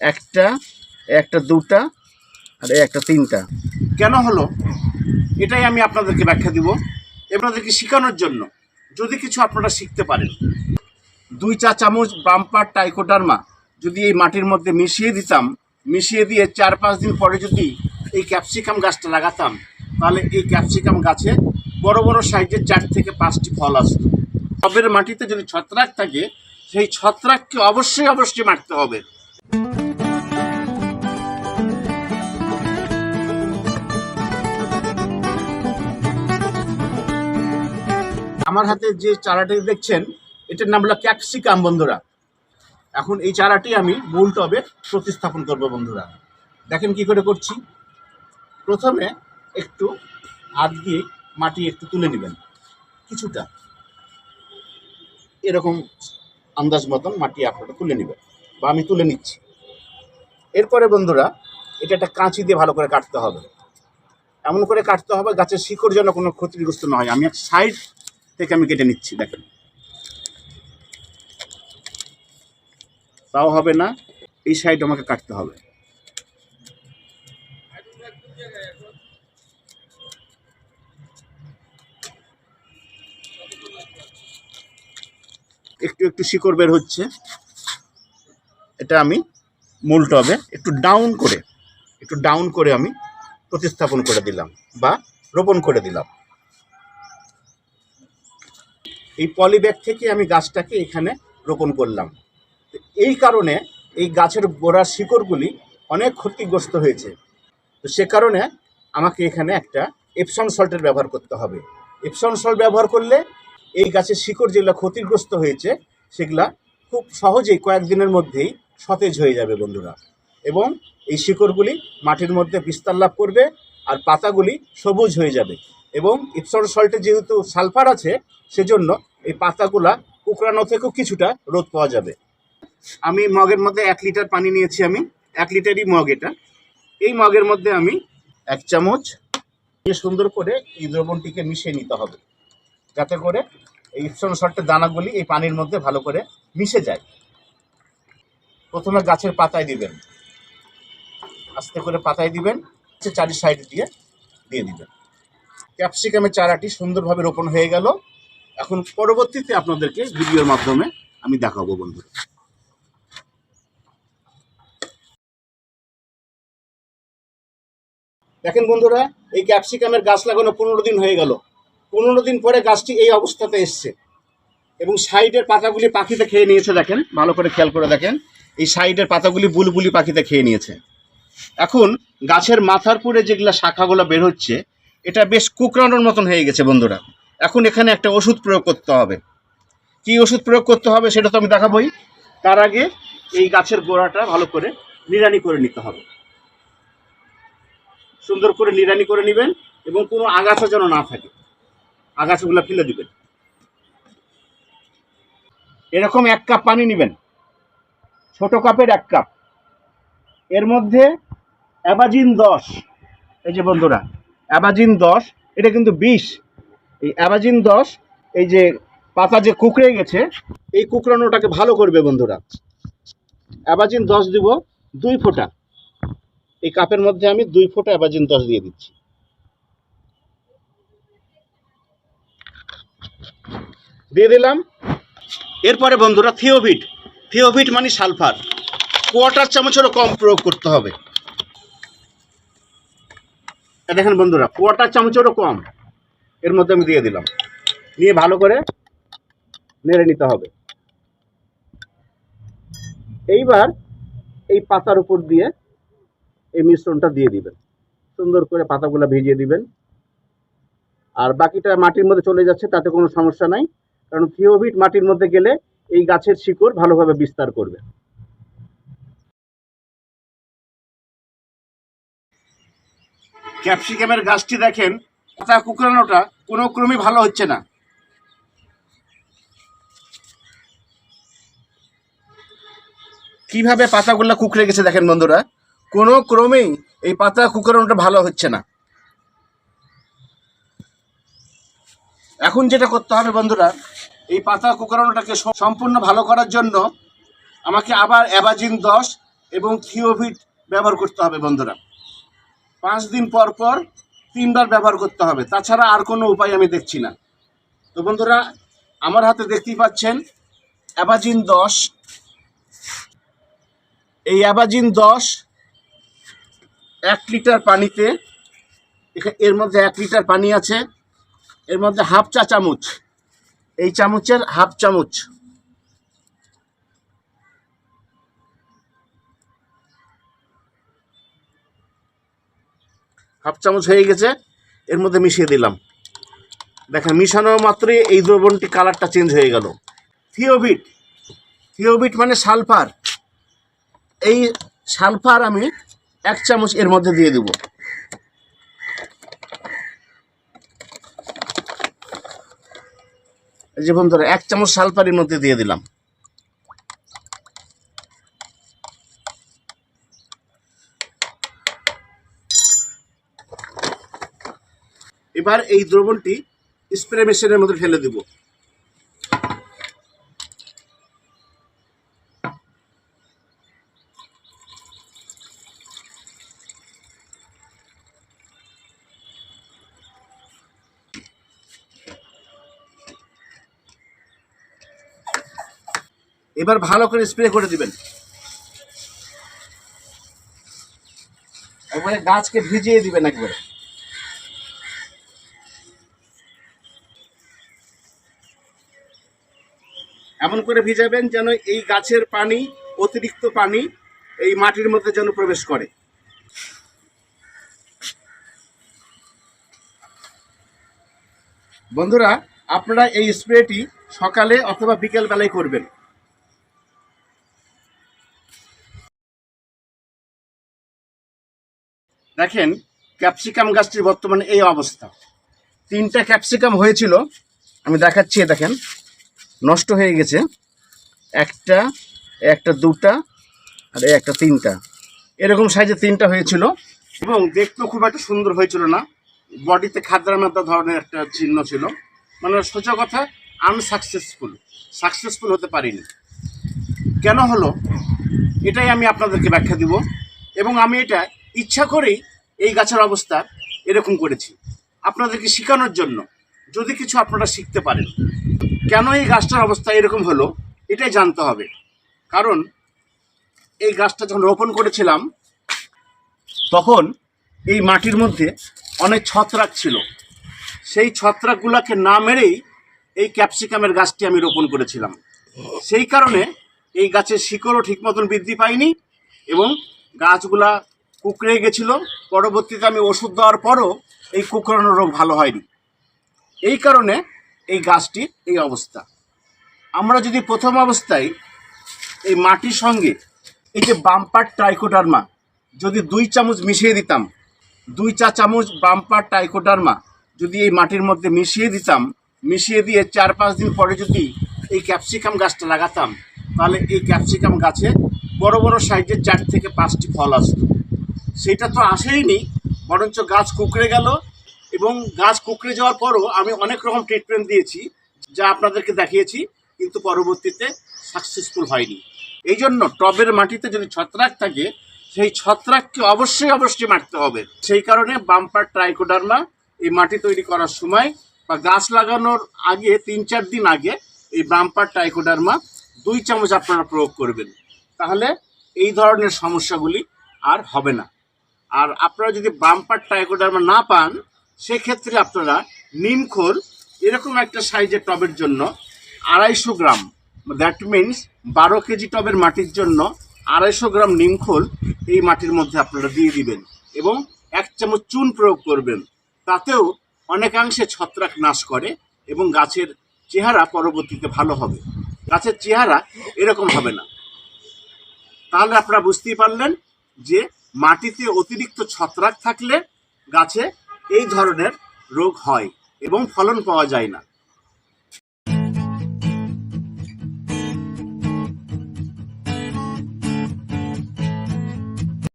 একটা একটা দুটা, আর একটা তিনটা। কেন হলো? এটাই আমি আপনাদেরকে ব্যাখ্যা দিব, আপনাদেরকে শেখানোর জন্য। যদি কিছু আপনারা শিখতে পারেন। দুই চা চামচ বাম্পার টাইকোডার্মা যদি এই মাটির মধ্যে মিশিয়ে দিতাম, মিশিয়ে দিয়ে চার পাঁচ দিন পরে যদি এই ক্যাপসিকাম গাছটা লাগাতাম, তাহলে এই ক্যাপসিকাম গাছে বড় বড় সাইজের চার থেকে পাঁচটি ফল আসতো। টবের মাটিতে যদি ছত্রাক থাকে, সেই ছত্রাককে অবশ্যই অবশ্যই মারতে হবে। আমার হাতে যে চারাটি দেখছেন, এটার নাম হলো ক্যাপসিকাম বন্ধুরা। এখন এই চারাটি আমি মূল টবে প্রতিস্থাপন করব বন্ধুরা। দেখেন কি করে করছি। প্রথমে একটু হাত দিয়ে মাটি একটু তুলে নেবেন। কিছুটা। এরকম আন্দাজ মতন মাটি আপনারা তুলে নেবেন বা আমি তুলে নিচ্ছি। এরপরে বন্ধুরা, এটা একটা কাঁচি দিয়ে ভালো করে কাটতে হবে। এমন করে কাটতে হবে গাছের শিকড় যেন কোনো ক্ষতিগ্রস্ত না হয়। আমি এক সাইড থেকে আমি কেটে নিচ্ছি, দেখেন। তাও হবে না, এই সাইড আমাকে কাটতে হবে। একটু একটু শিকড় বের হচ্ছে। এটা আমি মূল টবে, একটু ডাউন করে, একটু ডাউন করে আমি প্রতিস্থাপন করে দিলাম বা রোপণ করে দিলাম। এই পলিব্যাগ থেকে আমি গাছটাকে এখানে রোপণ করলাম। এই কারণে এই গাছের গোড়ার শিকড়গুলি অনেক ক্ষতিগ্রস্ত হয়েছে। তো সে কারণে আমাকে এখানে একটা এপসন সল্টের ব্যবহার করতে হবে। এপসন সল্ট ব্যবহার করলে এই গাছের শিকড় যেগুলো ক্ষতিগ্রস্ত হয়েছে, সেগুলা খুব সহজেই কয়েকদিনের মধ্যেই সতেজ হয়ে যাবে বন্ধুরা। এবং এই শিকড়গুলি মাটির মধ্যে বিস্তার লাভ করবে আর পাতাগুলি সবুজ হয়ে যাবে। এবং ইপসন সল্টে যেহেতু সালফার আছে, সেজন্য এই পাতাগুলা কুকড়ানো থেকেও কিছুটা রোদ পাওয়া যাবে। আমি মগের মধ্যে এক লিটার পানি নিয়েছি আমি, এক লিটারই মগ এটা। এই মগের মধ্যে আমি এক চামচ সুন্দর করে এই দ্রবণটিকে মিশিয়ে নিতে হবে, যাতে করে এই ইপসন সল্টের দানাগুলি এই পানির মধ্যে ভালো করে মিশে যায়। প্রথমে গাছের পাতায় দিবেন। আস্তে করে পাতায় দিবেন চারি সাইড দিয়ে দিয়ে দিবেন। ক্যাপসিকামের চারাটি সুন্দরভাবে রোপণ হয়ে গেল। এখন পরবর্তীতে আপনাদেরকে ভিডিওর মাধ্যমে আমি দেখাবো বন্ধুরা। দেখেন বন্ধুরা, এই ক্যাপসিকামের গাছ লাগানো পনেরো দিন হয়ে গেল। পনেরো দিন পরে গাছটি এই অবস্থাতে এসছে। এবং সাইডের পাতাগুলি পাখিতে খেয়ে নিয়েছে দেখেন, ভালো করে খেয়াল করে দেখেন। এই সাইডের পাতাগুলি বুলবুলি পাখিতে খেয়ে নিয়েছে। এখন গাছের মাথার পুরে যেগুলা শাখাগুলো বের হচ্ছে, এটা বেশ কুকরানোর মতন হয়ে গেছে বন্ধুরা। এখন এখানে একটা ওষুধ প্রয়োগ করতে হবে। কি ওষুধ প্রয়োগ করতে হবে সেটা তো আমি দেখাবই। তার আগে এই গাছের গোড়াটা ভালো করে নিড়ানি করে নিতে হবে। সুন্দর করে নিড়ানি করে নেবেন এবং কোনো আগাছা যেন না থাকে। আগাছাগুলো ফেলে দিবেন। এরকম এক কাপ পানি নেবেন। ছোট কাপের এক কাপ। এর মধ্যে অ্যাবাজিন দশ। এই যে বন্ধুরা, অ্যাবাজিন দশ, এটা কিন্তু বিষ। এই অ্যাবাজিন দশ, এই যে পাতা যে কুকড়ে গেছে, এই কুকড়ানোটাকে ভালো করবে বন্ধুরা। অ্যাবাজিন দশ দিব দুই ফোঁটা। এই কাপের মধ্যে আমি দুই ফোঁটা অ্যাবাজিন দশ দিয়ে দিচ্ছি। দিয়ে দিলাম। এরপরে বন্ধুরা থিওভিট থিওভিট মানে সালফার। কোয়াটার চামচেরও কম প্রয়োগ করতে হবে। দেখেন বন্ধুরা, কোয়াটার চামচেরও কম। এর মধ্যে আমি দিয়ে দিলাম। নিয়ে ভালো করে নেড়ে নিতে হবে। এইবার এই পাতার উপর দিয়ে এই মিশ্রণটা দিয়ে দিবেন। সুন্দর করে পাতাগুলো ভিজিয়ে দিবেন। আর বাকিটা মাটির মধ্যে চলে যাচ্ছে, তাতে কোনো সমস্যা নাই। কারণ থিওভিট মাটির মধ্যে গেলে এই গাছের শিকড় ভালোভাবে বিস্তার করবে। ক্যাপসিকামের গাছটি দেখেন, পাতা কুকরানোটা কোনো ক্রমই ভালো হচ্ছে না। কীভাবে পাতাগুলো কুকড়ে গেছে দেখেন বন্ধুরা? কোনো ক্রমেই এই পাতা কুকরানোটা ভালো হচ্ছে না। এখন যেটা করতে হবে বন্ধুরা, এই পাতা কুকরানোটাকে স- সম্পূর্ণ ভালো করার জন্য আমাকে আবার অ্যাবাজিন দশ এবং থিওভিট ব্যবহার করতে হবে বন্ধুরা। পাঁচ দিন পর পর তিনবার ব্যবহার করতে হবে। তাছাড়া আর কোনো উপায় আমি দেখছি না। তো বন্ধুরা, আমার হাতে দেখতেই পাচ্ছেন অ্যাবাজিন দশ। এই অ্যাবাজিন দশ এক লিটার পানিতে এর মধ্যে এক লিটার পানি আছে। এর মধ্যে হাফ চা চামচ। এই চামচের হাফ চামচ। হাফ চামচ হয়ে গেছে, এর মধ্যে মিশিয়ে দিলাম। দেখেন, মিশানো মাত্রই এই দ্রবণটি কালারটা চেঞ্জ হয়ে গেল। থিওবিট থিওবিট মানে সালফার। এই সালফার আমি এক চামচ এর মধ্যে দিয়ে দেব। যে বন্ধুরা, এক চামচ সালফার এর মধ্যে দিয়ে দিলাম। এবার এই দ্রবণটি স্প্রে মেশিনের মধ্যে ফেলে দেব। এবার ভালো করে স্প্রে করে দিবেন। একবারে গাছকে ভিজিয়ে দিবেন একবারে। এমন করে ভিজাবেন যেন এই গাছের পানি, অতিরিক্ত পানি এই মাটির মধ্যে যেন প্রবেশ করে। বন্ধুরা, আপনারা এই স্প্রেটি সকালে অথবা বিকেল বেলায় করবেন। দেখেন, ক্যাপসিকাম গাছটির বর্তমানে এই অবস্থা। তিনটা ক্যাপসিকাম হয়েছিল, আমি দেখাচ্ছি, দেখেন। নষ্ট হয়ে গেছে। একটা একটা দুটা, আর একটা তিনটা। এরকম সাইজে তিনটা হয়েছিল। এবং দেখতেও খুব একটা সুন্দর হয়েছিল না। বডিতে খাদ্রার মাত্রা ধরনের একটা চিহ্ন ছিল। মানে সোজা কথা আনসাকসেসফুল সাকসেসফুল হতে পারিনি। কেন হলো? এটাই আমি আপনাদেরকে ব্যাখ্যা দিব। এবং আমি এটা ইচ্ছা করেই এই গাছের অবস্থা এরকম করেছি। আপনাদেরকে শেখানোর জন্য যদি কিছু আপনারা শিখতে পারেন। কেন এই গাছটার অবস্থা এরকম হলো, এটাই জানতে হবে। কারণ এই গাছটা যখন রোপণ করেছিলাম, তখন এই মাটির মধ্যে অনেক ছত্রাক ছিল। সেই ছত্রাকগুলোকে না মেরেই এই ক্যাপসিকামের গাছটি আমি রোপণ করেছিলাম। সেই কারণে এই গাছের শিকড়ও ঠিক মতন বৃদ্ধি পায়নি এবং গাছগুলা কুকড়ে গেছিল। পরবর্তীতে আমি ওষুধ দেওয়ার পরও এই কুকড়ানো রোগ ভালো হয়নি। এই কারণে এই গাছটির এই অবস্থা। আমরা যদি প্রথম অবস্থায় এই মাটির সঙ্গে এই যে বাম্পার ট্রাইকোডার্মা যদি দুই চামচ মিশিয়ে দিতাম, দুই চা চামচ বাম্পার টাইকোডার্মা যদি এই মাটির মধ্যে মিশিয়ে দিতাম, মিশিয়ে দিয়ে চার পাঁচ দিন পরে যদি এই ক্যাপসিকাম গাছটা লাগাতাম, তাহলে এই ক্যাপসিকাম গাছে বড় বড় সাইজের চার থেকে পাঁচটি ফল আসতো। সেটা তো আসেইনি, বরঞ্চ গাছ কুকড়ে গেল এবং গাছ কুকড়ে যাওয়ার পরও আমি অনেক রকম ট্রিটমেন্ট দিয়েছি, যা আপনাদেরকে দেখিয়েছি, কিন্তু পরবর্তীতে সাকসেসফুল হয়নি। এই জন্য টবের মাটিতে যদি ছত্রাক থাকে, সেই ছত্রাককে অবশ্যই অবশ্যই মারতে হবে। সেই কারণে বাম্পার ট্রাইকোডার্মা এই মাটি তৈরি করার সময় বা গাছ লাগানোর আগে তিন চার দিন আগে এই বাম্পার ট্রাইকোডার্মা দুই চামচ আপনারা প্রয়োগ করবেন। তাহলে এই ধরনের সমস্যাগুলি আর হবে না। আর আপনারা যদি বাম্পার ট্রাইকোডার্মা না পান সেক্ষেত্রে আপনারা নিমখোল এরকম একটা সাইজের টবের জন্য আড়াইশো গ্রাম দ্যাট মিন্স বারো কেজি টবের মাটির জন্য আড়াইশো গ্রাম নিমখোল এই মাটির মধ্যে আপনারা দিয়ে দিবেন এবং এক চামচ চুন প্রয়োগ করবেন। তাতেও অনেকাংশে ছত্রাক নাশ করে এবং গাছের চেহারা পরবর্তীতে ভালো হবে। গাছের চেহারা এরকম হবে না। তাহলে আপনারা বুঝতেই পারলেন যে মাটিতে অতিরিক্ত ছত্রাক থাকলে গাছে এই ধরনের রোগ হয় এবং ফলন পাওয়া যায় না।